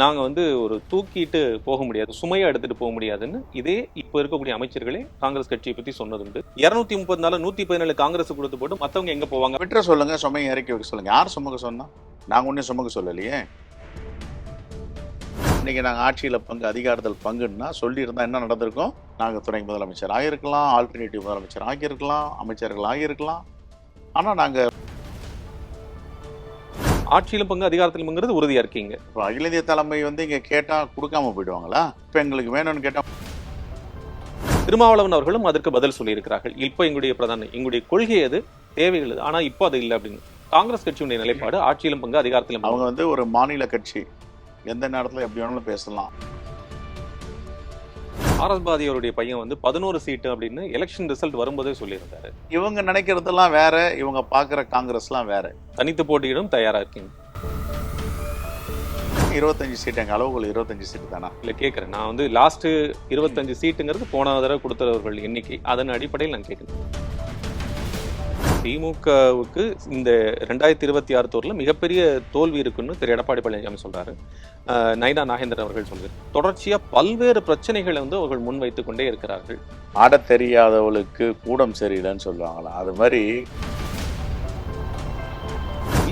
நாங்கள் வந்து ஒரு தூக்கிட்டு போக முடியாது சுமையை எடுத்துகிட்டு போக முடியாதுன்னு இதே இப்போ இருக்கக்கூடிய அமைச்சர்களே காங்கிரஸ் கட்சியை பற்றி சொன்னதுண்டு. இரநூத்தி முப்பது நாள் நூற்றி பதினேழு காங்கிரஸ் கொடுத்து போட்டு மற்றவங்க எங்கே போவாங்க? விட்டுற சொல்லுங்கள் சுமையை இறக்கி வைக்க சொல்லுங்கள் யார் சுமக்க சொன்னால் நாங்கள் ஒன்றும் சுமக்க சொல்லலையே. இன்றைக்கி நாங்கள் ஆட்சியில் பங்கு அதிகாரத்தில் பங்குன்னா சொல்லியிருந்தால் என்ன நடந்திருக்கும்? நாங்கள் துணை முதலமைச்சர் ஆகியிருக்கலாம் ஆல்டர்னேட்டிவ் முதலமைச்சர் ஆகியிருக்கலாம் அமைச்சர்கள் ஆகியிருக்கலாம் ஆனால் நாங்கள் ஆட்சியிலும் பங்கு அதிகாரத்திலும் பங்குறது உறுதியா இருக்கீங்க இப்போ அகில இந்திய தலைமை வந்து இங்கே கேட்டால் கொடுக்காம போயிடுவாங்களா? இப்போ எங்களுக்கு வேணும்னு கேட்டால் திருமாவளவன் அவர்களும் அதற்கு பதில் சொல்லியிருக்கிறார்கள். இப்போ எங்களுடைய பிரதான எங்களுடைய கொள்கை அது தேவைகள் அது. ஆனா இப்போ அது இல்லை அப்படின்னு. காங்கிரஸ் கட்சியுடைய நிலைப்பாடு ஆட்சியிலும் பங்கு அதிகாரத்திலும் அவங்க வந்து ஒரு மாநில கட்சி. எந்த நேரத்தில் எப்படி வேணாலும் பேசலாம். ஆர் எஸ் பையன் வந்து பதினோரு சீட்டு அப்படின்னு எலெக்ஷன் ரிசல்ட் வரும்போதே சொல்லியிருந்தாரு. இவங்க நினைக்கிறதெல்லாம் வேற இவங்க பார்க்குற காங்கிரஸ்லாம் வேற. தனித்து போட்டியிடும் தயாரா இருக்கீங்க. இருபத்தஞ்சு சீட் எங்கள் அளவுகள் இருபத்தஞ்சு சீட் தானா? இல்ல கேட்கறேன் நான் வந்து லாஸ்ட் இருபத்தஞ்சு சீட்டுங்கிறது போன தடவை கொடுத்தவர்கள் எண்ணிக்கை. அதன் அடிப்படையில் நான் கேட்கிறேன் திமுகவுக்கு இந்த ரெண்டாயிரத்தி இருபத்தி ஆறு தோரில் மிகப்பெரிய தோல்வி இருக்குன்னு திரு எடப்பாடி பழனிசாமி சொல்கிறாரு நைனா நாகேந்திரன் அவர்கள் சொல்கிறார் தொடர்ச்சியாக பல்வேறு பிரச்சனைகளை வந்து அவர்கள் முன் கொண்டே இருக்கிறார்கள். ஆடத் தெரியாதவளுக்கு கூடம் சரியில்லைன்னு சொல்லுவாங்களா? அது மாதிரி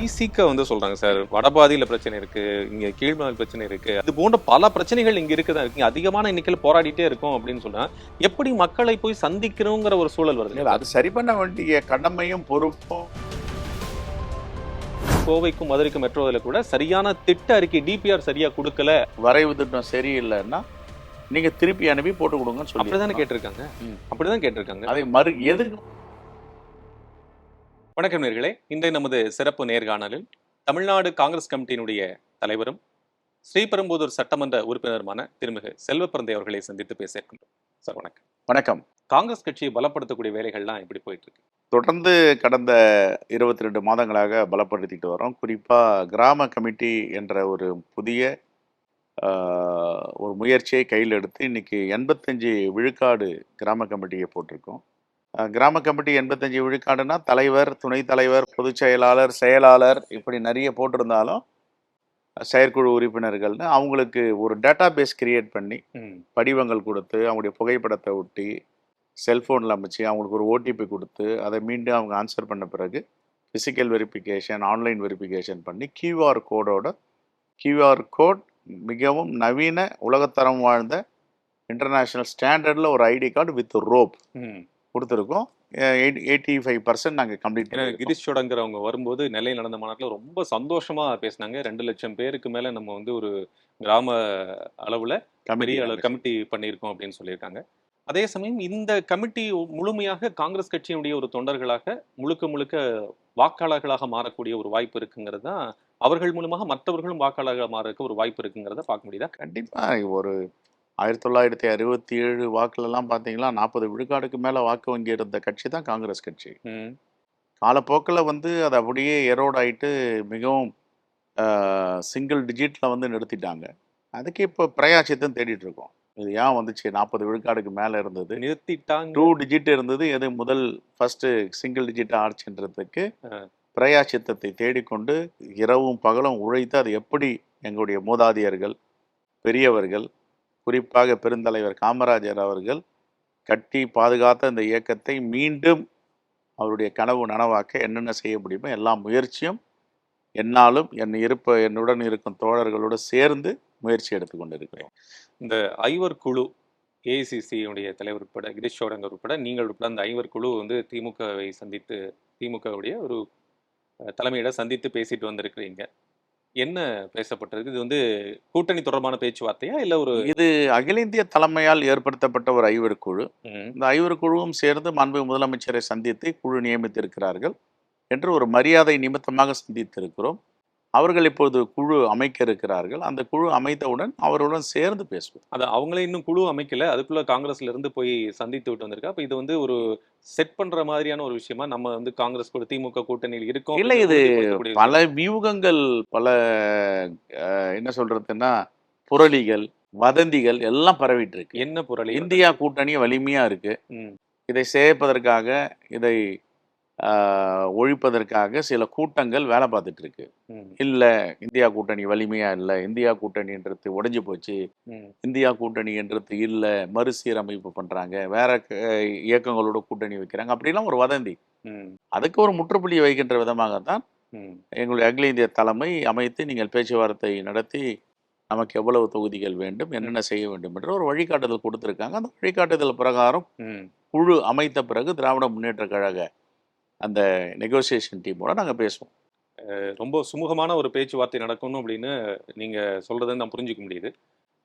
பிசிக்க வந்து சொல்றாங்க சார். வடபாதியில பிரச்சனை இருக்கு இங்க கீழ்மலை பிரச்சனை இருக்கு. இது போன்ற பல பிரச்சனைகள் இங்க இருக்குதான். இருக்கு அதிகமான எண்ணிக்கையில் போராடிட்டே இருக்கோம் அப்படின்னு சொன்னா எப்படி மக்களை போய் சந்திக்கணுங்கிற ஒரு சூழல் வருது? அது சரி பண்ண வேண்டிய கடமையும் பொறுப்பும். கோவைக்கும் மதுரைக்கும் மெட்ரோவில் கூட சரியான திட்ட அறிக்கை டிபிஆர் சரியா கொடுக்கல. வரைவு திட்டம் சரியில்லைன்னா நீங்க திருப்பி அனுப்பி போட்டு கொடுங்கன்னு சொல்லி அப்படிதானே கேட்டிருக்காங்க. அப்படிதான் கேட்டிருக்காங்க. அதை மறு எதுக்கு வணக்கம் நேர்களே. இன்றைய நமது சிறப்பு நேர்காணலில் தமிழ்நாடு காங்கிரஸ் கமிட்டியினுடைய தலைவரும் ஸ்ரீபெரும்புதூர் சட்டமன்ற உறுப்பினருமான திருமிகு செல்வப்பிரந்தை அவர்களை சந்தித்து பேச இருக்கின்றோம் சார் வணக்கம். வணக்கம். காங்கிரஸ் கட்சியை பலப்படுத்தக்கூடிய வேலைகள்லாம் எப்படி போயிட்டு இருக்கு தொடர்ந்து கடந்த இருபத்தி ரெண்டு மாதங்களாக பலப்படுத்திட்டு வரோம். குறிப்பாக கிராம கமிட்டி என்ற ஒரு புதிய ஒரு முயற்சியை கையில் எடுத்து இன்னைக்கு எண்பத்தஞ்சு விழுக்காடு கிராம கமிட்டியை போட்டிருக்கோம். கிராம கமிட்டி எண்பத்தஞ்சு விழுக்காடுனா தலைவர் துணைத் தலைவர் பொதுச் செயலாளர் செயலாளர் இப்படி நிறைய போட்டிருந்தாலும் செயற்குழு உறுப்பினர்கள்னு அவங்களுக்கு ஒரு டேட்டா பேஸ் கிரியேட் பண்ணி படிவங்கள் கொடுத்து அவங்களுடைய புகைப்படத்தை ஒட்டி செல்ஃபோனில் அமைச்சு அவங்களுக்கு ஒரு ஓடிபி கொடுத்து அதை மீண்டும் அவங்க ஆன்சர் பண்ண பிறகு ஃபிசிக்கல் வெரிஃபிகேஷன் ஆன்லைன் வெரிஃபிகேஷன் பண்ணி கியூஆர் கோடோட கியூஆர் கோட் மிகவும் நவீன உலகத்தரம் வாழ்ந்த இன்டர்நேஷ்னல் ஸ்டாண்டர்டில் ஒரு ஐடி கார்டு வித் ரோப் கொடுத்துருக்கோம். எயிட்டி ஃபைவ் பர்சன்ட் நாங்கள் கம்ப்ளீட் கிரீஷ் சோடங்கிறவங்க வரும்போது நெல்லையில் நடந்த மாநாட்டில் ரொம்ப சந்தோஷமா பேசினாங்க. ரெண்டு லட்சம் பேருக்கு மேல நம்ம வந்து ஒரு கிராம அளவுல அளவு கமிட்டி பண்ணியிருக்கோம் அப்படின்னு சொல்லியிருக்காங்க. அதே சமயம் இந்த கமிட்டி முழுமையாக காங்கிரஸ் கட்சியினுடைய ஒரு தொண்டர்களாக முழுக்க முழுக்க வாக்காளர்களாக மாறக்கூடிய ஒரு வாய்ப்பு இருக்குங்கிறது தான் அவர்கள் மூலமாக மற்றவர்களும் வாக்காளர்களாக மாறக்க ஒரு வாய்ப்பு இருக்குங்கிறத பார்க்க முடியுதா? கண்டிப்பாக ஒரு ஆயிரத்தி தொள்ளாயிரத்தி அறுபத்தி ஏழு வாக்குலலாம் பார்த்தீங்களா நாற்பது விழுக்காடுக்கு மேலே வாக்கு வங்கி இருந்த கட்சி தான் காங்கிரஸ் கட்சி. காலப்போக்கில் வந்து அது அப்படியே எரோட் ஆயிட்டு மிகவும் சிங்கிள் டிஜிட்டில் வந்து நிறுத்திட்டாங்க. அதுக்கு இப்போ பிரயாச்சித்தம் தேடிட்டு இருக்கோம் இது ஏன் வந்துச்சு? நாற்பது விழுக்காடுக்கு மேலே இருந்தது. நிறுத்திட்டாங்க. டூ டிஜிட் இருந்தது. எது முதல் ஃபர்ஸ்ட் சிங்கிள் டிஜிட் ஆச்சுன்றதுக்கு ஆ. பிரயாச்சித்தத்தை தேடிக்கொண்டு இரவும் பகலும் உழைத்து அது எப்படி எங்களுடைய மூதாதையர்கள் பெரியவர்கள் குறிப்பாக பெருந்தலைவர் காமராஜர் அவர்கள் கட்டி பாதுகாத்த இந்த இயக்கத்தை மீண்டும் அவருடைய கனவு நனவாக்க என்னென்ன செய்ய முடியுமோ எல்லா முயற்சியும் என்னாலும் என் இருப்ப என்னுடன் இருக்கும் தோழர்களோடு சேர்ந்து முயற்சி எடுத்துக்கொண்டு இருக்கிறோம் இந்த ஐவர் குழு ஏஐசிசியுடைய தலைவர் உட்பட கிரீஷ் சோடங்கர் உட்பட நீங்கள் உட்பட அந்த ஐவர் குழு வந்து திமுகவை சந்தித்து திமுகவுடைய ஒரு தலைமையிட சந்தித்து பேசிட்டு வந்திருக்கிறீங்க. என்ன பேசப்பட்டிருக்கு? இது வந்து கூட்டணி தொடர்பான பேச்சுவார்த்தையா? இல்ல ஒரு இது அகில இந்திய தலைமையால் ஏற்படுத்தப்பட்ட ஒரு ஐவர் குழு. இந்த ஐவர் குழுவும் சேர்ந்து மாண்பு முதலமைச்சரை சந்தித்து குழு நியமித்திருக்கிறார்கள் என்று ஒரு மரியாதை நிமித்தமாக சந்தித்திருக்கிறோம். அவர்கள் இப்பொழுது குழு அமைக்க இருக்கிறார்கள் அந்த குழு அமைத்தவுடன் அவர்களுடன் சேர்ந்து பேசுவோம். அது அவங்களே இன்னும் குழு அமைக்கல. அதுக்குள்ள காங்கிரஸ்ல இருந்து போய் சந்தித்து விட்டு வந்திருக்கா? அப்ப இது வந்து ஒரு செட் பண்ற மாதிரியான ஒரு விஷயமா நம்ம வந்து காங்கிரஸ் கூட திமுக கூட்டணியில் இருக்கோம் இல்லை, இது பல வியூகங்கள் பல என்ன சொல்றதுன்னா புரளிகள் வதந்திகள் எல்லாம் பரவிட்டு இருக்கு. என்ன புரளி இந்தியா கூட்டணி வலிமையா இருக்கு. இதை சேர்ப்பதற்காக இதை ஒழிப்பதற்காக சில கூட்டங்கள் வேலை பார்த்துட்டு இருக்கு. இல்லை இந்தியா கூட்டணி வலிமையா இல்லை இந்தியா கூட்டணின்றது உடைஞ்சு போச்சு இந்தியா கூட்டணின்றது இல்லை மறுசீரமைப்பு பண்றாங்க வேற இயக்கங்களோட கூட்டணி வைக்கிறாங்க அப்படிலாம் ஒரு வதந்தி. அதுக்கு ஒரு முற்றுப்புள்ளி வைக்கின்ற விதமாகத்தான் எங்களுடைய அகில இந்திய தலைமை அமைத்து நீங்கள் பேச்சுவார்த்தை நடத்தி நமக்கு எவ்வளவு தொகுதிகள் வேண்டும் என்னென்ன செய்ய வேண்டும் என்ற ஒரு வழிகாட்டுதல் கொடுத்துருக்காங்க. அந்த வழிகாட்டுதல் பிரகாரம். குழு அமைத்த பிறகு திராவிட முன்னேற்ற கழக அந்த நெகோசியேஷன் டீமோட நாங்கள் பேசுவோம். ரொம்ப சுமூகமான ஒரு பேச்சுவார்த்தை நடக்கணும் அப்படின்னு நீங்க சொல்றதை நான் புரிஞ்சுக்க முடியுது.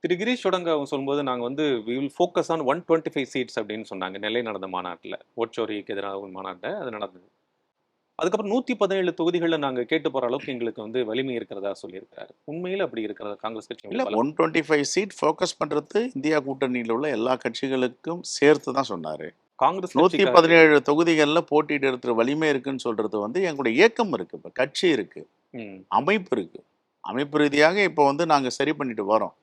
திரு கிரீஷ் தொடங்க அவங்க சொல்லும்போது நாங்க வந்து we will focus on one twenty five seats அப்படின்னு சொன்னாங்க. நெல்லை நடந்த மாநாட்டில். ஓட்சோரிக்கு எதிராக ஒரு மாநாட்டில் அது நடந்தது. அதுக்கப்புறம் நூத்தி பதினேழு தொகுதிகளில் நாங்க கேட்டு போற அளவுக்கு எங்களுக்கு வந்து வலிமை இருக்கிறதா சொல்லியிருக்காரு உண்மையில அப்படி இருக்கிறதா காங்கிரஸ் கட்சி இல்லை one twenty five seat focus பண்ணுறது இந்தியா கூட்டணியில் உள்ள எல்லா கட்சிகளுக்கும் சேர்த்து தான் சொன்னார். காங்கிரஸ் கட்சிக்காரர் பதினேழு தொகுதிகளில் போட்டியிட்டு இருக்கிற வலிமை இருக்குன்னு சொல்றது வந்து எங்களுடைய இயக்கம் இருக்கு இப்போ கட்சி இருக்கு அமைப்பு இருக்கு. அமைப்பு ரீதியாக இப்போ வந்து நாங்கள் சரி பண்ணிட்டு வரோம்.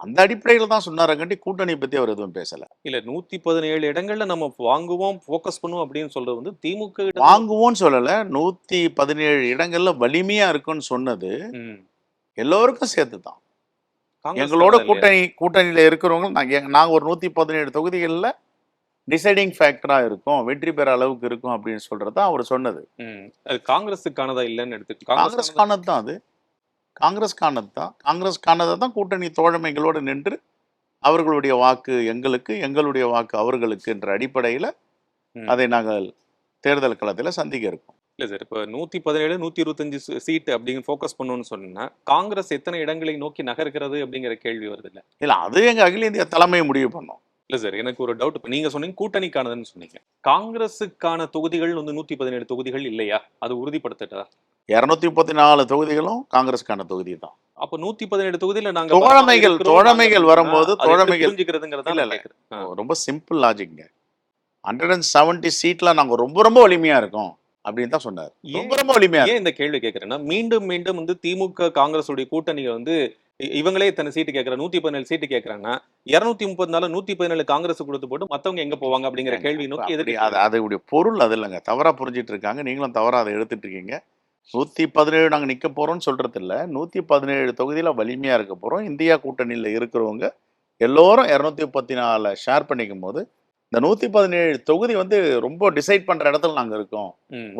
அந்த அடிப்படையில் தான் சொன்னாரங்காட்டி கூட்டணி பற்றி அவர் எதுவும் பேசலை. இல்ல நூத்தி பதினேழு இடங்கள்ல நம்ம வாங்குவோம் ஃபோக்கஸ் பண்ணுவோம் அப்படின்னு சொல்றது வந்து திமுக வாங்குவோம்னு சொல்லலை நூற்றி பதினேழு இடங்கள்ல வலிமையா இருக்குன்னு சொன்னது எல்லோருக்கும் சேர்த்து தான் எங்களோட? கூட்டணி கூட்டணியில் இருக்கிறவங்க நாங்கள் நாங்கள் ஒரு நூற்றி பதினேழு தொகுதிகளில் டிசைடிங் ஃபேக்டராக இருக்கும் வெற்றி பெற அளவுக்கு இருக்கும் அப்படின்னு சொல்றது அவர் சொன்னது. அது காங்கிரஸுக்கானதா இல்லைன்னு எடுத்து காங்கிரஸ்கானது தான் அது. காங்கிரஸ்கானது தான். காங்கிரஸ்கானதை தான் கூட்டணி தோழமைகளோடு நின்று அவர்களுடைய வாக்கு எங்களுக்கு எங்களுடைய வாக்கு அவர்களுக்கு என்ற அடிப்படையில். அதை நாங்கள் தேர்தல் களத்தில் சந்திக்க இருக்கோம். இல்ல சார் இப்போ நூத்தி பதினேழு நூத்தி இருபத்தஞ்சு சீட் அப்படிங்க ஃபோக்கஸ் பண்ணணும்னு சொன்னா காங்கிரஸ் எத்தனை இடங்களை நோக்கி நகர்கிறது அப்படிங்கிற கேள்வி வருது இல்ல? இல்லை அது எங்கள் அகில இந்திய தலைமை முடிவு பண்ணோம். இல்ல சார் எனக்கு ஒரு டவுட் இப்போ நீங்க சொன்னீங்க கூட்டணிக்கானதுன்னு சொன்னீங்க. காங்கிரஸுக்கான தொகுதிகள் வந்து நூத்தி பதினேழு தொகுதிகள் இல்லையா? அது உறுதிப்படுத்தட்டா இரநூத்தி முப்பத்தி நாலு தொகுதிகளும் காங்கிரஸ்கான தொகுதி தான் அப்ப நூத்தி பதினேழு தொகுதியில நாங்க தோழமைகள், தோழமைகள் வரும்போது தோழமைகள் புரிஞ்சுக்கிறதுங்கிறதா இல்ல, நான் இல்ல. கேக்குறேன். ஆ. ரொம்ப சிம்பிள் லாஜிக்ங்க ஹண்ட்ரட் அண்ட் செவன்டி சீட்ல நாங்கள் ரொம்ப ரொம்ப வலிமையா இருக்கோம் அப்படின்னு தான் சொன்னார். ரொம்ப ரொம்ப வலிமையா இந்த கேள்வி கேட்கறேன்னா மீண்டும் மீண்டும் வந்து திமுக காங்கிரஸ் உடைய கூட்டணியை வந்து இவங்களே இத்தனை சீட்டு கேட்கற நூத்தி பதினேழு சீட்டு கேட்கறாங்கன்னா இருநூத்தி முப்பது நாள் நூத்தி பதினேழு காங்கிரஸ் கொடுத்து போட்டு மத்தவங்க எங்க போவாங்க அப்படிங்கிற கேள்வி நோக்கி எதிர்க்க அது அதோடைய பொருள் அது இல்லைங்க. தவறா புரிஞ்சிட்டு இருக்காங்க. நீங்களும் தவறா அதை எடுத்துட்டு இருக்கீங்க. நூத்தி பதினேழு நாங்க நிக்க போறோம்னு சொல்றது இல்ல. நூத்தி பதினேழு தொகுதியில வலிமையா இருக்க போறோம். இந்தியா கூட்டணியில இருக்கிறவங்க எல்லோரும் இருநூத்தி முப்பத்தி நாலு ஷேர் பண்ணிக்கும் போது இந்த நூத்தி பதினேழு தொகுதி வந்து ரொம்ப டிசைட் பண்ற இடத்துல நாங்க இருக்கோம்.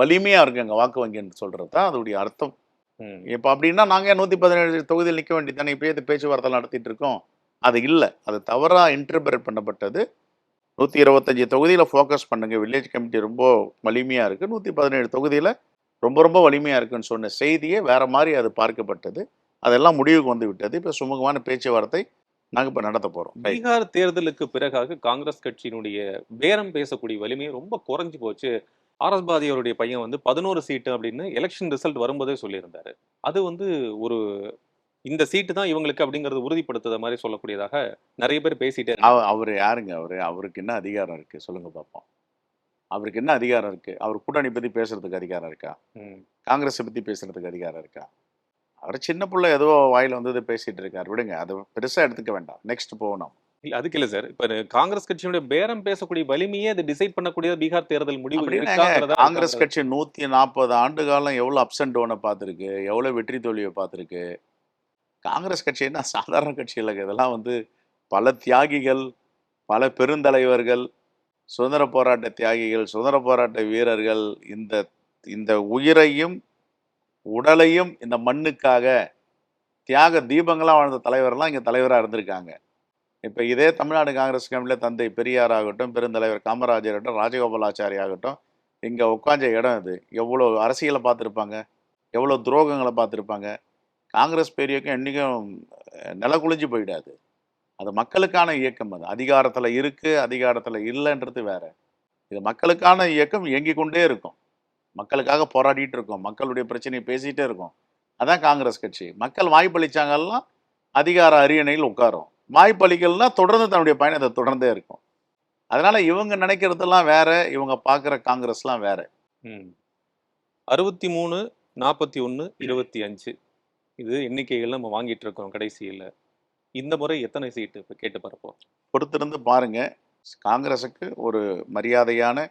வலிமையா இருக்கு எங்க வாக்கு வங்கின்னு சொல்றது தான் அதோடைய அர்த்தம். இப்போ அப்படின்னா நாங்கள் நூற்றி பதினேழு தொகுதியில் நிற்க வேண்டியதானே இப்போ இது பேச்சுவார்த்தை நடத்திட்டு இருக்கோம். அது இல்லை. அது தவறாக இன்டர்பிரேட் பண்ணப்பட்டது. நூற்றி இருபத்தஞ்சி தொகுதியில் ஃபோக்கஸ் பண்ணுங்கள் வில்லேஜ் கமிட்டி ரொம்ப வலிமையாக இருக்குது நூற்றி பதினேழு தொகுதியில் ரொம்ப ரொம்ப வலிமையாக இருக்குன்னு சொன்ன செய்தியே வேறு மாதிரி அது பார்க்கப்பட்டது. அதெல்லாம் முடிவுக்கு வந்து விட்டது. இப்போ சுமூகமான பேச்சுவார்த்தை நாங்கள் இப்போ நடத்த போகிறோம் பீகார் தேர்தலுக்கு பிறகாக காங்கிரஸ் கட்சியினுடைய பேரம் பேசக்கூடிய வலிமை ரொம்ப குறைஞ்சி போச்சு. ஆர் எஸ் பாதியோருடைய பையன் வந்து பதினோரு சீட்டு அப்படின்னு எலெக்ஷன் ரிசல்ட் வரும்போதே சொல்லியிருந்தாரு. அது வந்து ஒரு இந்த சீட்டு தான் இவங்களுக்கு அப்படிங்கறது உறுதிப்படுத்துத மாதிரி சொல்லக்கூடியதாக நிறைய பேர் பேசிட்டே. அவர் யாருங்க? அவர் அவருக்கு என்ன அதிகாரம் இருக்குது சொல்லுங்க பார்ப்போம் அவருக்கு என்ன அதிகாரம் இருக்குது அவர் கூட்டணி பற்றி பேசுறதுக்கு அதிகாரம் இருக்கா. காங்கிரஸை பற்றி பேசுறதுக்கு அதிகாரம் இருக்கா? அவர் சின்ன பிள்ளை ஏதோ வாயில் வந்தது பேசிட்டு இருக்கார். விடுங்க அதை பெருசாக எடுத்துக்க வேண்டாம். நெக்ஸ்ட் போகணும் இல்ல அதுக்கு இல்ல சார் இப்ப காங்கிரஸ் கட்சியினுடைய பேரம் பேசக்கூடிய வலிமையே அது டிசைட் பண்ணக்கூடிய பீகார் தேர்தல் முடிவு காங்கிரஸ் கட்சி நூற்றி நாற்பது ஆண்டு காலம் எவ்வளோ அப்ஸ் அண்ட் டவுனை பார்த்துருக்கு எவ்வளோ வெற்றி தோல்வியை பார்த்துருக்கு? காங்கிரஸ் கட்சி என்ன சாதாரண கட்சி இல்லைங்க. இதெல்லாம் வந்து பல தியாகிகள் பல பெருந்தலைவர்கள் சுதந்திர போராட்ட தியாகிகள் சுதந்திர போராட்ட வீரர்கள் இந்த இந்த உயிரையும் உடலையும் இந்த மண்ணுக்காக தியாக தீபங்களாக வாழ்ந்த தலைவர்லாம் இங்கே தலைவராக இருந்திருக்காங்க. இப்போ இதே தமிழ்நாடு காங்கிரஸ் கமிட்டியில் தந்தை பெரியார் ஆகட்டும் பெருந்தலைவர் காமராஜர் ஆகட்டும் ராஜகோபாலாச்சாரி ஆகட்டும் இங்கே உட்காந்த இடம் இது. எவ்வளோ அரசியலை பார்த்துருப்பாங்க? எவ்வளோ துரோகங்களை பார்த்துருப்பாங்க? காங்கிரஸ் பெரியக்கம் என்றைக்கும் நில குளிஞ்சு போயிடாது. அது மக்களுக்கான இயக்கம் அது. அதிகாரத்தில் இருக்குது அதிகாரத்தில் இல்லைன்றது வேறு. இது மக்களுக்கான இயக்கம் இயங்கிக் கொண்டே இருக்கும். மக்களுக்காக போராடிட்டு இருக்கோம். மக்களுடைய பிரச்சனையை பேசிகிட்டே இருக்கோம். அதான் காங்கிரஸ் கட்சி. மக்கள் வாய்ப்பளிச்சாங்கலாம் அதிகார அரியணையில் உட்காரும். வாய்ப்பளிக்கல்னா தொடர்ந்து தன்னுடைய பயணத்தை தொடர்ந்தே இருக்கும். அதனால இவங்க நினைக்கிறதெல்லாம் வேற இவங்க பார்க்குற காங்கிரஸ்லாம் வேற. ம். அறுபத்தி மூணு நாற்பத்தி ஒன்று இருபத்தி அஞ்சு இது எண்ணிக்கைகள் நம்ம வாங்கிட்டு இருக்கோம் கடைசியில். இந்த முறை எத்தனை சீட்டு இப்போ கேட்டு பார்ப்போம். பொறுத்திருந்து பாருங்க. காங்கிரஸுக்கு ஒரு மரியாதையான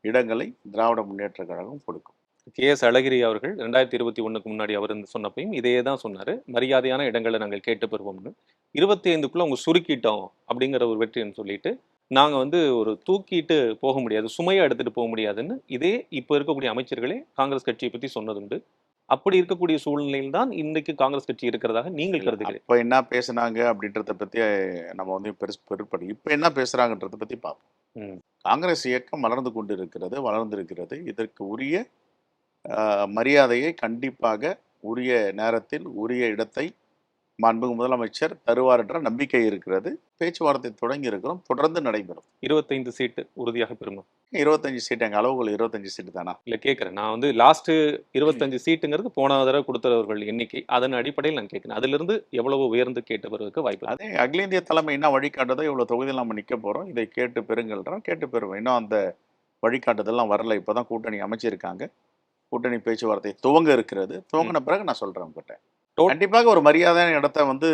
இடங்களை திராவிட முன்னேற்ற கழகம் கொடுக்கும். கே. எஸ். அழகிரி அவர்கள் ரெண்டாயிரத்தி இருபத்தி ஒண்ணுக்கு முன்னாடி அவர் இந்த சொன்னப்பையும் இதே தான் சொன்னாரு. மரியாதையான இடங்களை நாங்கள் கேட்டு பெறுவோம்னு. இருபத்தி ஐந்துக்குள்ள அவங்க சுருக்கிட்டோம் அப்படிங்கிற ஒரு வெற்றின்னு சொல்லிட்டு நாங்க வந்து ஒரு தூக்கிட்டு போக முடியாது சுமையை எடுத்துட்டு போக முடியாதுன்னு இதே இப்போ இருக்கக்கூடிய அமைச்சர்களே காங்கிரஸ் கட்சியை பத்தி சொன்னதுண்டு. அப்படி இருக்கக்கூடிய சூழ்நிலையில் தான் இன்னைக்கு காங்கிரஸ் கட்சி இருக்கிறதாக நீங்கள் கருதுகிறீர்கள். அப்ப என்ன பேசுனாங்க அப்படின்றத பத்தி நம்ம வந்து பெருசு பெருப்படி இப்ப என்ன பேசுறாங்கன்றத பத்தி பார்ப்போம். காங்கிரஸ் இயக்கம் வளர்ந்து கொண்டு இருக்கிறது வளர்ந்திருக்கிறது. இதற்கு உரிய மரியாதையை கண்டிப்பாக உரிய நேரத்தில் உரிய இடத்தை மாண்புமிகு முதலமைச்சர் தருவார் என்ற நம்பிக்கை இருக்கிறது. பேச்சுவார்த்தை தொடங்கி இருக்கிறோம். தொடர்ந்து நடைபெறும். இருபத்தைந்து சீட்டு உறுதியாக பெறுமா? இருபத்தஞ்சு சீட் எங்க அளவுகள் இருபத்தஞ்சு சீட்டு தானா? இல்ல கேட்கறேன் நான் வந்து லாஸ்ட் இருபத்தஞ்சு சீட்டுங்கிறது போன தடவை கொடுத்தவர்கள் எண்ணிக்கை. அதன் அடிப்படையில் நான் கேட்கிறேன் அதுல இருந்து எவ்வளவு உயர்ந்து கேட்டு வருவதற்கு வாய்ப்பு? அதே அகில இந்திய தலைமை என்ன வழிகாட்டுதோ இவ்வளவு தொகுதியில் நம்ம நிக்க போறோம். இதை கேட்டு பெறுங்கள்ன்றோம் கேட்டு பெறுவோம். இன்னும் அந்த வழிகாட்டுதல்லாம் வரல. இப்பதான் கூட்டணி அமைச்சிருக்காங்க. கூட்டணி பேச்சுவார்த்தை துவங்க இருக்கிறது. துவங்கின பிறகு நான் சொல்றேன் உங்ககிட்ட. கண்டிப்பாக ஒரு மரியாதையான இடத்த வந்து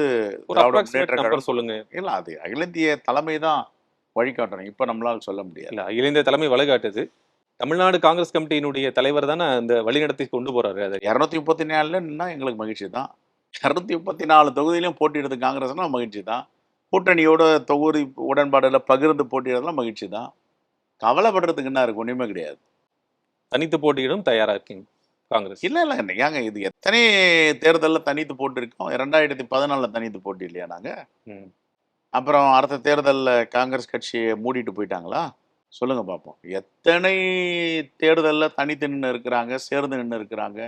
சொல்லுங்க. இல்ல அது அகில இந்திய தலைமை தான் வழிகாட்டணும். இப்ப நம்மளால சொல்ல முடியாது. இல்ல அகில இந்திய தலைமை வழிகாட்டுது. தமிழ்நாடு காங்கிரஸ் கமிட்டியினுடைய தலைவர் தானே அந்த வழிநடத்தி கொண்டு போறாரு அதை. இரநூத்தி முப்பத்தி நாலுல நின்னா எங்களுக்கு மகிழ்ச்சி தான். இரநூத்தி முப்பத்தி நாலு தொகுதியிலையும் போட்டியிடுறது காங்கிரஸ்னா மகிழ்ச்சி தான். கூட்டணியோட தொகுதி உடன்பாடுல பகிர்ந்து போட்டியிடுறதுலாம் மகிழ்ச்சி தான். கவலைப்படுறதுக்கு என்ன இருக்கு ஒண்ணுமே கிடையாது. தனித்து போட்டியிடும் தயாரா இருக்கீங்க காங்கிரஸ். இல்ல இல்ல ஏங்க இது எத்தனை தேர்தல்ல தனித்து போட்டிருக்கோம்? இரண்டாயிரத்தி பதினாலுல தனித்து போட்டி இல்லையா நாங்க? ம். அப்புறம் அடுத்த தேர்தல்ல காங்கிரஸ் கட்சியை மூடிட்டு போயிட்டாங்களா? சொல்லுங்க பார்ப்போம் எத்தனை தேர்தல்ல தனித்து நின்று இருக்கிறாங்க சேர்ந்து நின்று இருக்கிறாங்க?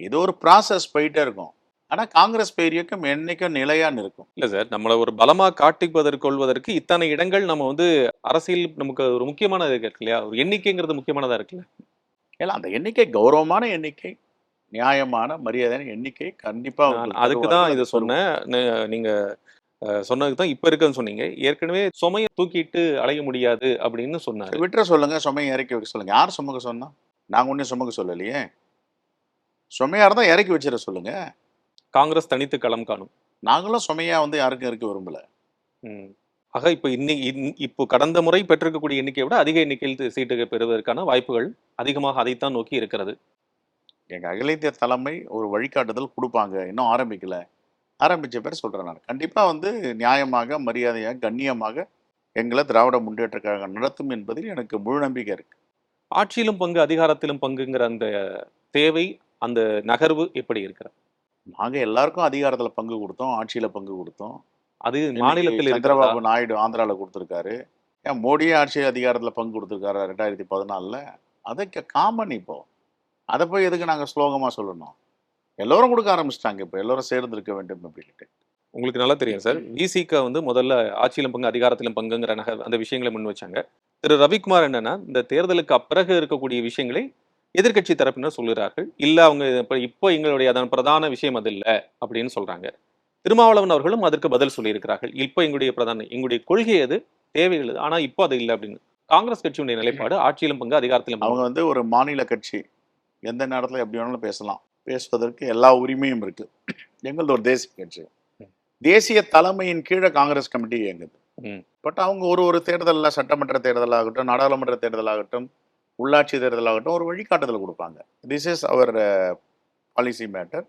இது ஒரு ப்ராசஸ் போயிட்டே இருக்கும். ஆனா காங்கிரஸ் பேரியக்கம் என்னைக்கும் நிலையான்னு இருக்கும் இல்ல சார். நம்மளை ஒரு பலமா காட்டிப்பதற்கு கொள்வதற்கு இத்தனை இடங்கள் நம்ம வந்து அரசியல் நமக்கு ஒரு முக்கியமானது இருக்கு இல்லையா? ஒரு எண்ணிக்கைங்கிறது முக்கியமானதா இருக்குல்ல? ஏன்னா அந்த எண்ணிக்கை கௌரவமான எண்ணிக்கை நியாயமான மரியாதையான எண்ணிக்கை கண்டிப்பா நான் அவங்களுக்கு அதுக்கு தான். இதை சொன்னேன். ந- நீங்க அஹ், சொன்னதுக்கு தான் இப்ப இருக்குன்னு சொன்னீங்க. ஏற்கனவே சுமையை தூக்கிட்டு அலைய முடியாது அப்படின்னு சொன்னாரு. விட்டுற சொல்லுங்க. சுமையை இறக்கி வைக்க சொல்லுங்க. யார் சுமக்க சொன்னா? நாங்க ஒன்றும் சுமக்க சொல்லலையே. சுமையா இருந்தா இறக்கி வச்சிட சொல்லுங்க. காங்கிரஸ் தனித்து களம் காணும். நாங்களும் சுமையா வந்து யாருக்கும் இருக்க விரும்பல. ம். ஆக இப்போ இன்னைக்கு இன்- இப்போ கடந்த முறை பெற்றிருக்கக்கூடிய எண்ணிக்கையை விட அதிக எண்ணிக்கையில் சீட்டுகள் பெறுவதற்கான வாய்ப்புகள் அதிகமாக அதைத்தான் நோக்கி இருக்கிறது. எங்க அகில இந்திய தலைமை ஒரு வழிகாட்டுதல் கொடுப்பாங்க. இன்னும் ஆரம்பிக்கல. ஆரம்பிச்ச பேர் சொல்றேன் நான். கண்டிப்பா வந்து நியாயமாக மரியாதையாக கண்ணியமாக எங்களை திராவிட முன்னேற்ற கழகம் நடத்தும் என்பதில் எனக்கு முழு நம்பிக்கை இருக்கு. ஆட்சியிலும் பங்கு அதிகாரத்திலும் பங்குங்கிற அந்த தேவை அந்த நகர்வு எப்படி இருக்கிறது? நாங்க எல்லாருக்கும் அதிகாரத்துல பங்கு கொடுத்தோம் ஆட்சியில பங்கு கொடுத்தோம். அது மாநிலத்தில் சந்திரபாபு நாயுடு ஆந்திரால கொடுத்துருக்காரு. ஏன் மோடியே ஆட்சி அதிகாரத்துல பங்கு கொடுத்துருக்காரு ரெண்டாயிரத்தி பதினாலில். அதுக்கு காமன் இப்போ. அதை போய் எதுக்கு நாங்க ஸ்லோகமா சொல்லணும்? எல்லோரும் கொடுக்க ஆரம்பிச்சிட்டாங்க. இப்போ எல்லோரும் சேர்ந்து இருக்க வேண்டும் அப்படின்ட்டு உங்களுக்கு நல்லா தெரியும் சார். விசிக வந்து முதல்ல ஆட்சியிலும் பங்கு அதிகாரத்திலும் பங்குங்கிற நகர் அந்த விஷயங்களை முன் வச்சாங்க. திரு. ரவிக்குமார் என்னன்னா இந்த தேர்தலுக்கு அப்பிறகு இருக்கக்கூடிய விஷயங்களை எதிர்க்கட்சி தரப்பினர் சொல்கிறார்கள் இல்ல அவங்க இப்ப இப்போ எங்களுடைய அதன் பிரதான விஷயம் அது இல்ல அப்படின்னு சொல்றாங்க. திருமாவளவன் அவர்களும் அதற்கு பதில் சொல்லியிருக்கிறார்கள். இப்போ எங்களுடைய பிரதான எங்களுடைய கொள்கை அது தேவைகள் அது. ஆனா இப்போ அது இல்லை அப்படின்னு. காங்கிரஸ் கட்சியுடைய நிலைப்பாடு ஆட்சியிலும் பங்கு அதிகாரத்திலும் அவங்க வந்து ஒரு மாநில கட்சி. எந்த நேரத்துல எப்படி வேணாலும் பேசலாம். பேசுவதற்கு எல்லா உரிமையும் இருக்கு. எங்களது ஒரு தேசிய கட்சி. தேசிய தலைமையின் கீழே காங்கிரஸ் கமிட்டி இயங்குது. பட் அவங்க ஒரு ஒரு தேர்தலில் சட்டமன்ற தேர்தலாகட்டும் நாடாளுமன்ற தேர்தலாகட்டும் உள்ளாட்சி தேர்தலாகட்டும் ஒரு வழிகாட்டுதல் கொடுப்பாங்க. This is our policy matter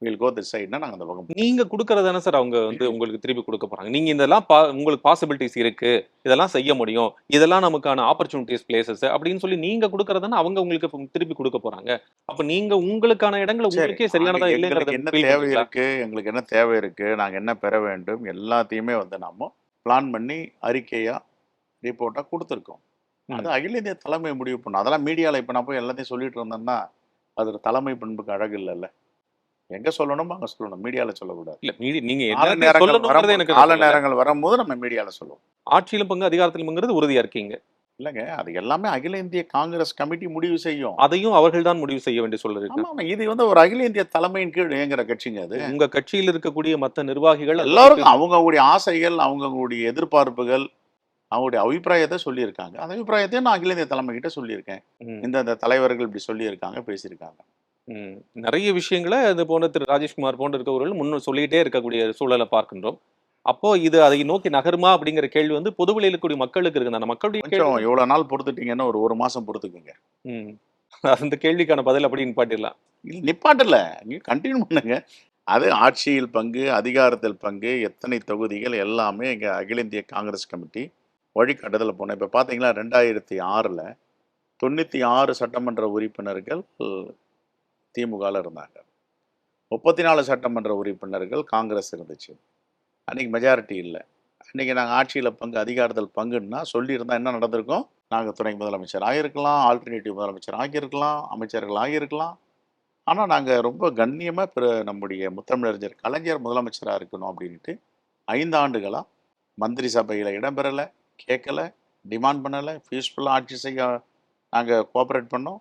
will go this சைட்னா நாங்கள் அந்த பக்கம் நீங்க கொடுக்கறதானே சார் அவங்க வந்து உங்களுக்கு திருப்பி கொடுக்க போறாங்க. நீங்க இதெல்லாம் பா- உங்களுக்கு பாசிபிலிட்டிஸ் இருக்கு. இதெல்லாம் செய்ய முடியும். இதெல்லாம் நமக்கான ஆப்பர்ச்சுனிட்டிஸ் பிளேசஸ் அப்படின்னு சொல்லி நீங்க கொடுக்கறதானே அவங்க உங்களுக்கு திருப்பி கொடுக்க போறாங்க. அப்ப நீங்க உங்களுக்கான இடங்களை உங்களுக்கே சரியானதா நாங்க இல்லைங்கிறத என்ன தேவை பண்றீங்களா? இருக்கு? எங்களுக்கு என்ன தேவை இருக்கு? நாங்க என்ன பெற வேண்டும்? எல்லாத்தையுமே வந்து நாம பிளான் பண்ணி அறிக்கையா ரிப்போர்ட்டா கொடுத்துருக்கோம். அது அகில இந்திய தலைமை முடிவு பண்ணும். அதெல்லாம் மீடியால இப்ப நான் போய் எல்லாத்தையும் சொல்லிட்டு இருந்தேன்னா அது தலைமை பண்புக்கு அழகு இல்லைல்ல. எங்க சொல்லணுமோ அங்க சொல்லணும். மீடியால சொல்லக்கூடாது. இல்ல மீதி நீங்க எனக்கு கால. நேரங்கள் வரும்போது நம்ம மீடியால சொல்லுவோம். ஆட்சியிலும் பங்கு அதிகாரத்திலும் பங்குறது உறுதியா இருக்கீங்க. இல்லைங்க அது எல்லாமே அகில இந்திய காங்கிரஸ் கமிட்டி முடிவு செய்யும். அதையும் அவர்கள் தான் முடிவு செய்ய வேண்டிய ஆமா, இது வந்து ஒரு அகில இந்திய தலைமையின் கீழ் இயங்குற கட்சிங்க அது. உங்க கட்சியில் இருக்கக்கூடிய மத்த நிர்வாகிகள் எல்லாருக்கும் அவங்களுடைய ஆசைகள் அவங்களுடைய எதிர்பார்ப்புகள் அவங்களுடைய அபிப்பிராயத்தை சொல்லியிருக்காங்க. அந்த அபிப்பிராயத்தையும் நான் அகில இந்திய தலைமை கிட்ட சொல்லியிருக்கேன் இந்த தலைவர்கள் இப்படி சொல்லியிருக்காங்க பேசியிருக்காங்க. நிறைய விஷயங்களை அது போன்ற திரு ராஜேஷ்குமார் போன்ற இருக்கவர்கள் முன்ன சொல்லிட்டே இருக்கக்கூடிய சூழலை பார்க்கின்றோம். அப்போ இது அதை நோக்கி நகருமா அப்படிங்கிற கேள்வி வந்து பொதுவெளியில் இருக்கக்கூடிய மக்களுக்கு இருக்குது. அந்த மக்களுடைய இவ்வளவு நாள் பொறுத்துட்டீங்கன்னா ஒரு ஒரு மாசம் பொறுத்துக்குங்க. ம். அந்த கேள்விக்கான பதில் அப்படி நிப்பாட்டிடலாம். இல்ல நிப்பாட்டல. நீங்க கண்டினியூ பண்ணுங்க. அது ஆட்சியில் பங்கு அதிகாரத்தில் பங்கு எத்தனை தொகுதிகள் எல்லாமே எங்க அகில இந்திய காங்கிரஸ் கமிட்டி வழிகாட்டுதல போனோம் இப்போ பார்த்தீங்களா ரெண்டாயிரத்தி ஆறில் தொண்ணூற்றி ஆறு சட்டமன்ற உறுப்பினர்கள் திமுகவில் இருந்தாங்க. முப்பத்தி நாலு சட்டமன்ற உறுப்பினர்கள் காங்கிரஸ் இருந்துச்சு. அன்னைக்கு மெஜாரிட்டி இல்லை. அன்னைக்கு நாங்கள் ஆட்சியில் பங்கு அதிகாரத்தில் பங்குன்னா சொல்லியிருந்தால் என்ன நடந்திருக்கும்? நாங்கள் துணை முதலமைச்சர் ஆகியிருக்கலாம் ஆல்டர்னேட்டிவ் முதலமைச்சர் ஆகியிருக்கலாம் அமைச்சர்கள் ஆகியிருக்கலாம். ஆனால் நாங்கள் ரொம்ப கண்ணியமாக பிற நம்முடைய முத்தமிழறிஞர் கலைஞர் முதலமைச்சராக இருக்கணும் அப்படின்ட்டு ஐந்து ஆண்டுகளாக மந்திரி சபையில் இடம்பெறலை கேட்கலை டிமாண்ட் பண்ணலை பீஸ்ஃபுல்லாக ஆட்சி செய்ய நாங்கள் கோஆப்ரேட் பண்ணோம்.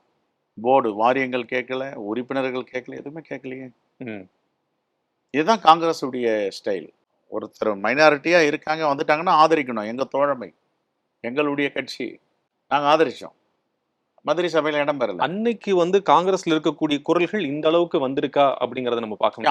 போர்டு வாரியங்கள் கேட்கல உறுப்பினர்கள் கேட்கல எதுவுமே கேட்கலையே. இதுதான் காங்கிரஸுடைய ஸ்டைல். ஒருத்தர் மைனாரிட்டியாக இருக்காங்க வந்துட்டாங்கன்னா ஆதரிக்கணும் எங்கள் தோழமை எங்களுடைய கட்சி. நாங்கள் ஆதரிச்சோம். மந்திரி சபையில் இடம் பெறல. அன்னைக்கு வந்து காங்கிரஸ்ல இருக்கக்கூடிய குரல்கள் இந்த அளவுக்கு வந்திருக்கா அப்படிங்கறத நம்ம பார்க்கணும்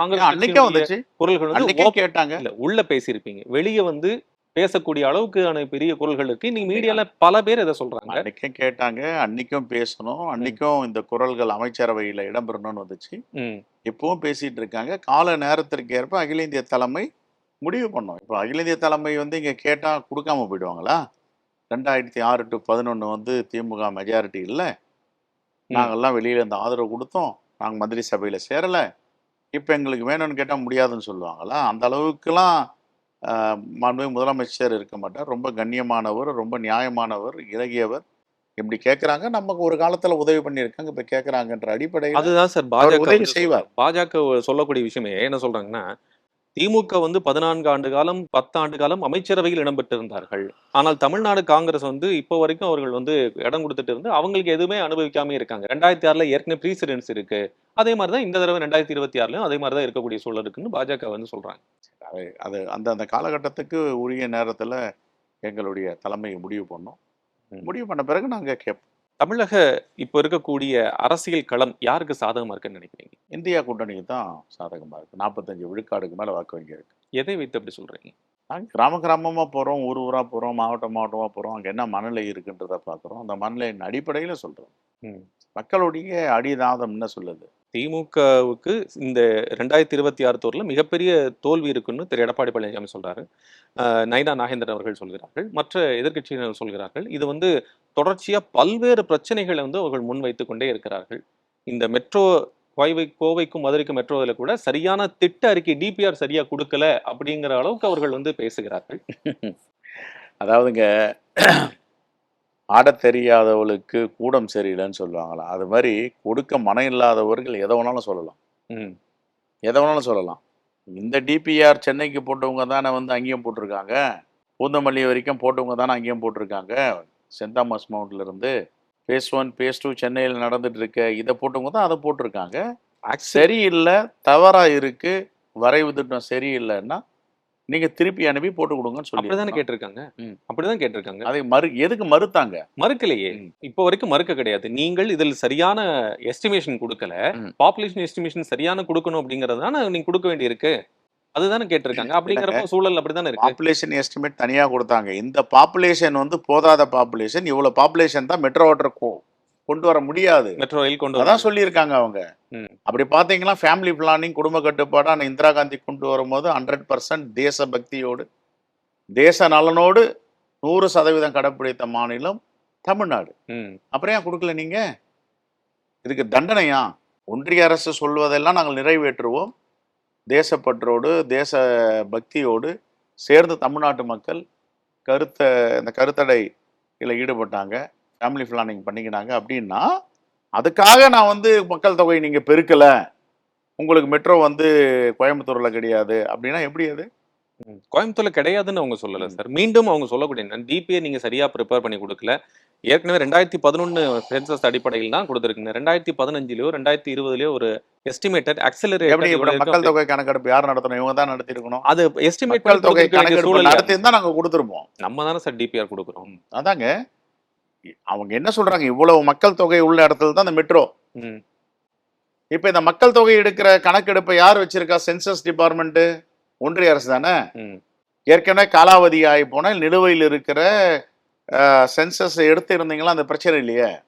காங்கிரஸ் அன்னைக்கே வந்துச்சு. குரல்கள் வந்து கேட்டாங்க. இல்ல உள்ள பேசியிருப்பீங்க. வெளியே வந்து பேசக்கூடிய அளவுக்கான பெரிய குரல்கள் இருக்கு. இன்னைக்கு மீடியால பல பேர் இதை சொல்றாங்க. அன்னைக்கும் கேட்டாங்க அன்னைக்கும் பேசணும் அன்னைக்கும் இந்த குரல்கள் அமைச்சரவையில் இடம்பெறணும்னு வந்துச்சு. இப்பவும் பேசிட்டு இருக்காங்க. கால நேரத்திற்கு ஏற்ப அகில இந்திய தலைமை முடிவு பண்ணோம். இப்போ அகில இந்திய தலைமை வந்து இங்க கேட்டா கொடுக்காம போயிடுவாங்களா? ரெண்டாயிரத்தி ஆறு டு பதினொன்று வந்து திமுக மெஜாரிட்டி இல்லை. நாங்கெல்லாம் வெளியில இருந்து ஆதரவு கொடுத்தோம். நாங்க மந்திரி சபையில சேரல. இப்போ எங்களுக்கு வேணும்னு கேட்டால் முடியாதுன்னு சொல்லுவாங்களா? அந்த அளவுக்குலாம் மாண்புமிகு முதலமைச்சர் இருக்க மாட்டார். ரொம்ப கண்ணியமானவர் ரொம்ப நியாயமானவர் இலகியவர் இப்படி கேட்குறாங்க நமக்கு ஒரு காலத்துல உதவி பண்ணியிருக்காங்க. இப்போ கேட்குறாங்கன்ற அடிப்படையில் அதுதான் சார் பாஜக உதவி செய்வார். பாஜக சொல்லக்கூடிய விஷயமே என்ன சொல்றாங்கன்னா திமுக வந்து பதினான்கு ஆண்டு காலம் பத்து ஆண்டு காலம் அமைச்சரவையில் இடம்பெற்றிருந்தார்கள் ஆனால் தமிழ்நாடு காங்கிரஸ் வந்து இப்போ வரைக்கும் அவர்கள் வந்து இடம் கொடுத்துட்டு இருந்து அவங்களுக்கு எதுவுமே அனுபவிக்காம இருக்காங்க. ரெண்டாயிரத்தி ஆறுல ஏற்கனவே ப்ரீசிடென்ஸ் இருக்கு. அதே மாதிரி தான் இந்த தடவை ரெண்டாயிரத்தி இருபத்தி ஆறுலயும் அதே மாதிரி தான் இருக்கக்கூடிய சூழல் இருக்குன்னு பாஜக வந்து சொல்றாங்க. அது அது அந்த அந்த காலகட்டத்துக்கு உரிய நேரத்துல எங்களுடைய தலைமை முடிவு பண்ணோம். முடிவு பண்ண பிறகு நாங்க கேட்போம் தமிழக இப்போ இருக்கக்கூடிய அரசியல் களம் யாருக்கு சாதகமா இருக்குன்னு நினைக்கிறீங்க? இந்தியா கூட்டணிக்கு தான் சாதகமா இருக்கு. நாற்பத்தஞ்சு விழுக்காடுக்கு மேல வாக்கு வங்கி இருக்கு. எதை வைத்து அப்படி சொல்றீங்க? நாங்கள் கிராம கிராமமா போறோம் ஊர் ஊரா போறோம் மாவட்டம் மாவட்டமா போறோம் அங்க என்ன மனநிலை இருக்குன்றத பார்க்குறோம் அந்த மனநிலையின் அடிப்படையில சொல்றோம். ம். மக்களுடைய அடிநாதம் என்ன சொல்லுது. திமுகவுக்கு இந்த ரெண்டாயிரத்தி இருபத்தி ஆறு தோரில் மிகப்பெரிய தோல்வி இருக்குன்னு திரு. எடப்பாடி பழனிசாமி சொல்றாரு. அஹ் நைனா நாகேந்திரன் அவர்கள் சொல்கிறார்கள். மற்ற எதிர்க்கட்சியினர் சொல்கிறார்கள். இது வந்து தொடர்ச்சியா பல்வேறு பிரச்சனைகளை வந்து அவர்கள் முன்வைத்து கொண்டே இருக்கிறார்கள். இந்த மெட்ரோ கோவை கோவைக்கும் மதுரைக்கும் மெட்ரோவில் கூட சரியான திட்ட அறிக்கை டிபிஆர் சரியா கொடுக்கல அப்படிங்கிற அளவுக்கு அவர்கள் வந்து பேசுகிறார்கள். அதாவதுங்க ஆடத் தெரியாதவளுக்கு கூடம் சரியில்லைன்னு சொல்லுவாங்களாம் அது மாதிரி கொடுக்க மனம் இல்லாதவர்கள் எதை வேணாலும் சொல்லலாம். ம், எதை வேணாலும் சொல்லலாம். இந்த டிபிஆர் சென்னைக்கு போட்டவங்க தானே வந்து அங்கேயும் போட்டிருக்காங்க. பூந்தமல்லி வரைக்கும் போட்டவங்க தானே அங்கேயும் போட்டிருக்காங்க. சென்ட் தாமஸ் மவுண்ட்ல இருந்து பேஸ் ஒன் பேஸ் டூ சென்னையில் நடந்துட்டு இருக்க இதை போட்டவங்க தான் அதை போட்டிருக்காங்க. சரியில்லை தவறா இருக்கு வரைவு திட்டம் சரியில்லைன்னா நீங்க திருப்பி அனுப்பி போட்டு கொடுங்கன்னு அப்படிதானே சொல்லி கேட்டிருக்காங்க? ம். அப்படிதான் கேட்டிருக்காங்க. அதை மறு எதுக்கு மறுத்தாங்க? மறுக்கலையே. இப்போ வரைக்கும் மறுக்க கிடையாது. நீங்கள் இதில் சரியான எஸ்டிமேஷன் கொடுக்கல. பாப்புலேஷன் எஸ்டிமேஷன் சரியான கொடுக்கணும் அப்படிங்கறது தானே நீங்க கொடுக்க வேண்டியிருக்கு. அதுதானே கேட்டிருக்காங்க. அப்படிங்கிறப்ப சூழல் அப்படிதானே இருக்கு. பாப்புலேஷன் எஸ்டிமேட் தனியா கொடுத்தாங்க. இந்த பாப்புலேஷன் வந்து போதாத பாப்புலேஷன் இவ்வளவு பாப்புலேஷன் தான் மெட்ரோ வாட்டர் கொண்டு வர முடியாது. மெட்ரோ ரயில் கொண்டு அதான் சொல்லியிருக்காங்க அவங்க. அப்படி பார்த்தீங்கன்னா ஃபேமிலி பிளானிங் குடும்ப கட்டுப்பாடான இந்திரா காந்தி கொண்டு வரும்போது ஹண்ட்ரட் பர்சன்ட் தேச பக்தியோடு தேச நலனோடு நூறு சதவீதம் கடைப்பிடித்த மாநிலம் தமிழ்நாடு. அப்புறம் ஏன் கொடுக்கல நீங்க? இதுக்கு தண்டனையா? ஒன்றிய அரசு சொல்வதெல்லாம் நாங்கள் நிறைவேற்றுவோம். தேசப்பற்றோடு தேச பக்தியோடு சேர்ந்து தமிழ்நாட்டு மக்கள் கருத்த இந்த கருத்தடையில் ஈடுபட்டாங்க. ஃபேமிலி பிளானிங் பண்ணிக்கினாங்க அப்படின்னா அதுக்காக நான் வந்து மக்கள் தொகை நீங்கள் பெருக்கல. உங்களுக்கு மெட்ரோ வந்து கோயம்புத்தூர்ல கிடையாது. அப்படின்னா எப்படி அது. கோயம்புத்தூர்ல கிடையாதுன்னு அவங்க சொல்லல சார். மீண்டும் அவங்க சொல்லக்கூடிய டிபிஏ நீங்க சரியா ப்ரிப்பேர் பண்ணி கொடுக்கல. ஏற்கனவே ரெண்டாயிரத்தி பதினொன்னு சென்சஸ் அடிப்படையில் தான் கொடுத்துருக்குங்க. ரெண்டாயிரத்தி பதினஞ்சுலயோ ரெண்டாயிரத்தி இருபதுலயோ ஒரு எஸ்டிமேட்டட் எப்படி இப்ப மக்கள் அக்சலரேட் தொகை கணக்கெடுப்பு யார் நடத்தணும்? இவங்க தான் நடத்திருக்கணும். அது எஸ்டிமேட் தொகை கணக்கெடுப்பு சூழல் நடத்தியிருந்தா நாங்க கொடுத்துருப்போம். நம்ம தானே சார் டிபிஆர் கொடுக்குறோம். அதாங்க. அவங்க என்ன சொல்றாங்க? இவ்வளவு மக்கள் தொகை உள்ள இடத்துல தான் அந்த மெட்ரோ. இப்ப இந்த மக்கள் தொகை எடுக்கிற கணக்கெடுப்பை யார் வச்சிருக்கா? சென்சஸ் டிபார்ட்மெண்ட் ஒன்றிய அரசு தானே. ஏற்கனவே காலாவதி ஆகி போன நிலுவையில் இருக்கிற சென்சஸ் எடுத்து இருந்தீங்களா? அந்த பிரச்சனை இல்லையே.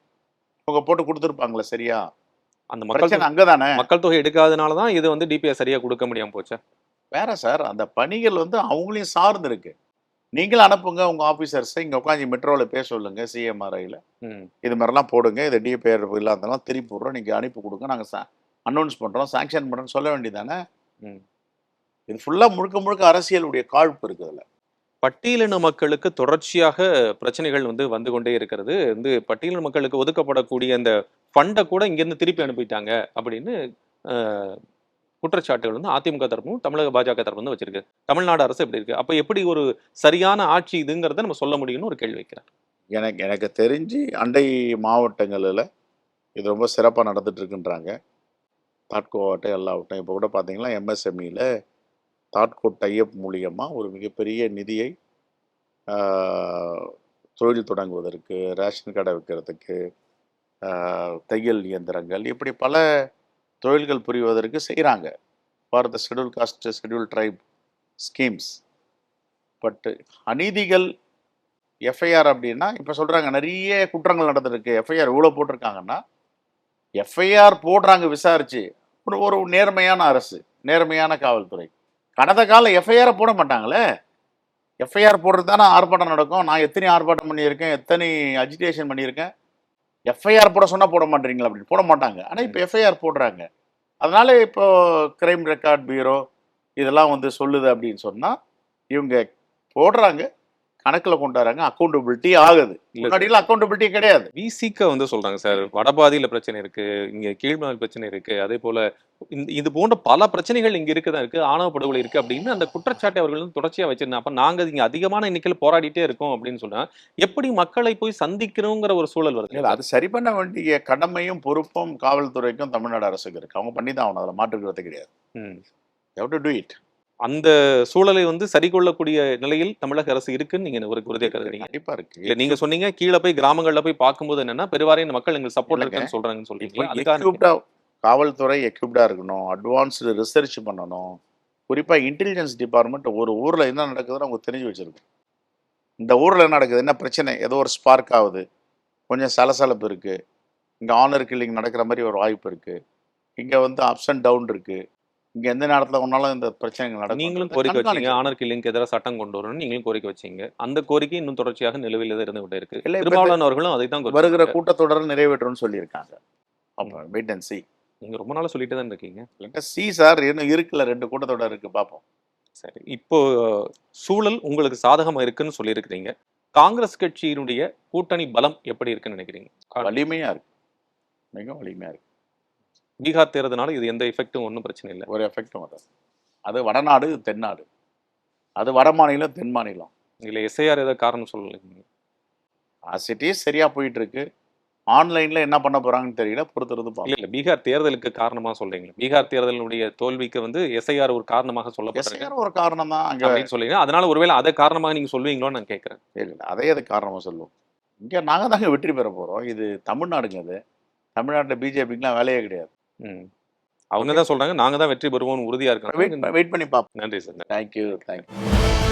அவங்க போட்டு கொடுத்துருப்பாங்களே சரியா? அந்த மக்கள் தொகை- அங்கதானே மக்கள் தொகை எடுக்காதனால தான் இது வந்து டிபிஎஸ் சரியா கொடுக்க முடியாம போச்சு. வேற சார் அந்த பணிகள் வந்து அவங்களையும் சார்ந்து இருக்கு. நீங்களும் அனுப்புங்க உங்க ஆபீசர்ஸை இங்க உட்காந்து மெட்ரோவில் பேச சொல்லுங்க சிஎம்ஆர்ஐல ம். இது மாதிரிலாம் போடுங்க இது டிபிஆர் இல்லாதெல்லாம் திருப்பி விட்றோம் நீங்கள் அனுப்பி கொடுங்க நாங்கள் அனௌன்ஸ் பண்ணுறோம் சாங்ஷன் பண்ணுறோம்னு சொல்ல வேண்டியதானே ம். இது ஃபுல்லாக முழுக்க முழுக்க அரசியலுடைய காழ்ப்பு இருக்குது அதில் பட்டியலின மக்களுக்கு தொடர்ச்சியாக பிரச்சனைகள் வந்து வந்து கொண்டே இருக்கிறது வந்து பட்டியலின மக்களுக்கு ஒதுக்கப்படக்கூடிய அந்த ஃபண்டை கூட இங்கேருந்து திருப்பி அனுப்பிட்டாங்க அப்படின்னு குற்றச்சாட்டுகள் வந்து அதிமுக தரப்பும் தமிழக பாஜக தரப்பு வந்து வச்சிருக்கு. தமிழ்நாடு அரசு எப்படி இருக்கு? அப்ப எப்படி ஒரு சரியான ஆட்சி இதுங்கிறத நம்ம சொல்ல முடியும்னு ஒரு கேள்வி வைக்கிறேன். எனக்கு எனக்கு தெரிஞ்சு அண்டை மாவட்டங்களில் இது ரொம்ப சிறப்பாக நடந்துட்டு இருக்குன்றாங்க. தாட்கோ ஆகட்டும் எல்லா ஆகட்டும். இப்போ கூட பார்த்தீங்கன்னா எம்எஸ்எம்இயில் தாட்கோ டையப் மூலியமாக ஒரு மிகப்பெரிய நிதியை தொழில் தொடங்குவதற்கு ரேஷன் கடை வைக்கிறதுக்கு தையல் இயந்திரங்கள் இப்படி பல தொழில்கள் புரிவதற்கு செய்கிறாங்க for the schedule caste schedule tribe schemes பட்டு அநீதிகள் எஃப்ஐஆர் அப்படின்னா இப்போ சொல்கிறாங்க நிறைய குற்றங்கள் நடந்திருக்கு. எஃப்ஐஆர் இவ்வளோ போட்டிருக்காங்கன்னா எஃப்ஐஆர் போடுறாங்க விசாரித்து ஒரு ஒரு நேர்மையான அரசு நேர்மையான காவல்துறை. கடந்த கால எஃப்ஐஆரை போட மாட்டாங்களே. எஃப்ஐஆர் போடுறது தானே ஆர்ப்பாட்டம் நடக்கும். நான் எத்தனை ஆர்ப்பாட்டம் பண்ணியிருக்கேன் எத்தனை அஜிடேஷன் பண்ணியிருக்கேன். எஃப்ஐஆர் போட சொன்னால் போட மாட்டீங்களா அப்படின்னு போட மாட்டாங்க. ஆனால் இப்போ எஃப்ஐஆர் போடுறாங்க. அதனால இப்போ கிரைம் ரெக்கார்ட் பியூரோ இதெல்லாம் வந்து சொல்லுது அப்படின்னு சொன்னால் இவங்க போடுறாங்க. கணக்கில் கொண்டு வராங்க அக்கௌண்டபிலிட்டி ஆகுது. இல்ல முன்னாடியெல்லாம் அக்கௌண்டபிலிட்டி கிடையாது. விசிக்க வந்து சொல்றாங்க சார். வடபாதியில பிரச்சனை இருக்கு இங்க கீழ்மலை பிரச்சனை இருக்கு. அதே போல இது போன்ற பல பிரச்சனைகள் இங்க இருக்குதான் இருக்கு. ஆணவ படுகொலை இருக்கு அப்படின்னு அந்த குற்றச்சாட்டை அவர்கள் வந்து தொடர்ச்சியா வச்சிருந்தாங்க. அப்ப நாங்க இங்க அதிகமான எண்ணிக்கையில் போராடிட்டே இருக்கோம் அப்படின்னு சொன்னா எப்படி மக்களை போய் சந்திக்கணுங்கிற ஒரு சூழல் வருது? இல்லை அது சரி பண்ண வேண்டிய கடமையும் பொறுப்பும் காவல்துறைக்கும் தமிழ்நாடு அரசுக்கு இருக்கு. அவங்க பண்ணி தான் ஆகணும். அதில் மாற்றுக்கிறது கிடையாது. டு டூ இட் அந்த சூழலை வந்து சரி கொள்ளக்கூடிய நிலையில் தமிழக அரசு இருக்குன்னு நீங்க ஒரு உறுதியா கருதுறீங்க. கண்டிப்பா இருக்கு. இல்ல நீங்க சொன்னீங்க கீழே போய் கிராமங்கள்ல போய் பார்க்கும்போது என்னன்னா பெருவாரியான மக்கள் எங்களுக்கு சப்போர்ட். இருக்குன்னு சொல்றாங்கன்னு எக்யூப்டா காவல்துறை எக்யூப்டா இருக்கணும் அட்வான்ஸ்டு ரிசர்ச் பண்ணணும். குறிப்பா இன்டெலிஜென்ஸ் டிபார்ட்மெண்ட் ஒரு ஊர்ல என்ன நடக்குதுன்னு அவங்க தெரிஞ்சு வச்சிருக்கும் இந்த ஊர்ல என்ன நடக்குது? என்ன பிரச்சனை? ஏதோ ஒரு ஸ்பார்க் ஆகுது. கொஞ்சம் சலசலப்பு இருக்கு. இங்க ஆனர் கில்லிங் நடக்கிற மாதிரி ஒரு வாய்ப்பு இருக்கு. இங்க வந்து அப்ஸ் அண்ட் டவுன் இருக்கு. இங்க எந்த நேரத்துல ஒன்னாலும் இந்த பிரச்சனைகள் நடக்கும். நீங்களும் கோரிக்கை வச்சீங்க. ஆனர் கில்லிங்க்கு எதிராக சட்டம் கொண்டு வரணும்னு நீங்களும் கோரிக்கை வச்சீங்க. அந்த கோரிக்கை இன்னும் தொடர்ச்சியாக நிலுவையில் தான் இருந்து கொண்டே இருக்கு இல்ல, திருமாவளவன் அவர்களும் அதை தான் வருகிற கூட்டத்தொடர் நிறைவேற்றும்னு சொல்லியிருக்காங்க. அப்போ வெயிட் அண்ட் சி நீங்க ரொம்ப நாளா சொல்லிட்டு தான் இருக்கீங்க. சி சார் இன்னும் இருக்குல்ல ரெண்டு கூட்டத்தொடர் இருக்கு பார்ப்போம் சரி இப்போ சூழல் உங்களுக்கு சாதகமா இருக்குன்னு சொல்லியிருக்கிறீங்க. காங்கிரஸ் கட்சியினுடைய கூட்டணி பலம் எப்படி இருக்குன்னு நினைக்கிறீங்க? வலிமையா இருக்கு. மிகவும் வலிமையா இருக்கு. பீகார் தேர்தனால இது எந்த எஃபெக்டும் ஒன்றும் பிரச்சனை இல்லை. ஒரு எஃபெக்டும் வராது. அது வடநாடு தென்னாடு. அது வட மாநிலம் தென் மாநிலம். இதுல எஸ்ஐஆர் ஏதாவது காரணம் சொல்லலைங்க சிட்டி சரியா போயிட்டு இருக்கு ஆன்லைன்ல என்ன பண்ண போறாங்கன்னு தெரியல பொறுத்திருந்து இல்ல இல்ல பீகார் தேர்தலுக்கு காரணமா சொல்றீங்க பீகார் தேர்தலினுடைய தோல்விக்கு வந்து எஸ்ஐஆர் ஒரு காரணமாக சொல்லப்பட்டிருக்கு. எஸ்ஐஆர் ஒரு காரணம் தான் அங்க. அப்படின்னு சொல்றீங்க. அதனால ஒருவேளை அதை காரணமாக நீங்க சொல்லுவீங்களோன்னு நான் கேட்கறேன் இல்ல இல்ல, அதே அது காரணமா சொல்லுவோம். இங்க நாங்க தாங்க வெற்றி பெற போறோம். இது தமிழ்நாடுங்க அது. தமிழ்நாட்டில் பிஜேபிக்குலாம் வேலையே கிடையாது. அவங்க தான் சொல்றாங்க நாங்க தான் வெற்றி பெறுவோம்னு உறுதியா வெயிட் இருக்காங்க வெயிட் பண்ணி பார்ப்போம். நன்றி சார் தேங்க்யூ தேங்க்யூ